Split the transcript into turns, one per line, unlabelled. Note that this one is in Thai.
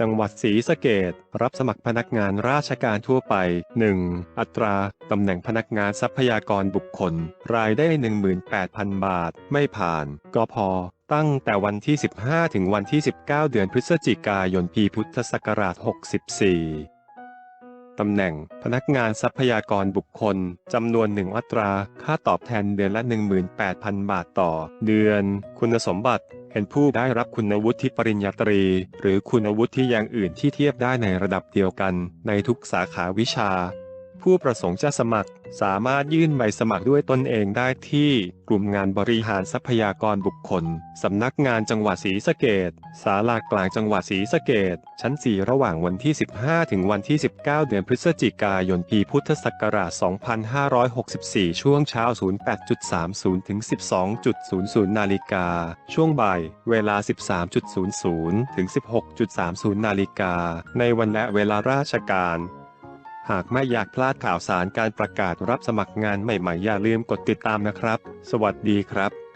จังหวัดศรีสะเกดรับสมัครพนักงานราชการทั่วไป 1. อัตรา ตำแหน่งพนักงานทรัพยากรบุคคล รายได้ 18,000 บาท ไม่ผ่านก็พอ ตั้งแต่วันที่ 15 ถึงวันที่ 19 เดือนพฤศจิกายนปีพุทธศักราช 64ตำแหน่งพนักงานทรัพยากรบุคคล จำนวนหนึ่งอัตรา ค่าตอบแทนเดือนละ 18,000 บาทต่อ เดือน คุณสมบัติ เป็นผู้ได้รับคุณวุฒิปริญญาตรี หรือคุณวุฒิอย่างอื่นที่เทียบได้ในระดับเดียวกันในทุกสาขาวิชา ผู้ประสงค์จะสมัคร สามารถยื่นใบสมัครด้วยตนเองได้ที่กลุ่มงานบริหารทรัพยากรบุคคล สำนักงานจังหวัดศรีสะเกดศาลากลางจังหวัดศรีสะเกดชั้น 4 ระหว่างวันที่ 15 ถึงวันที่ 19 เดือนพฤศจิกายน ปีพุทธศักราช 2564 ช่วงเช้า 08.30 ถึง 12.00 นาฬิกา ช่วงบ่าย เวลา 13.00 ถึง 16.30 นาฬิกา ในวันและเวลาราชการ หากไม่อยากพลาดข่าวสารการประกาศรับสมัครงานใหม่ๆ อย่าลืมกดติดตามนะครับ สวัสดีครับ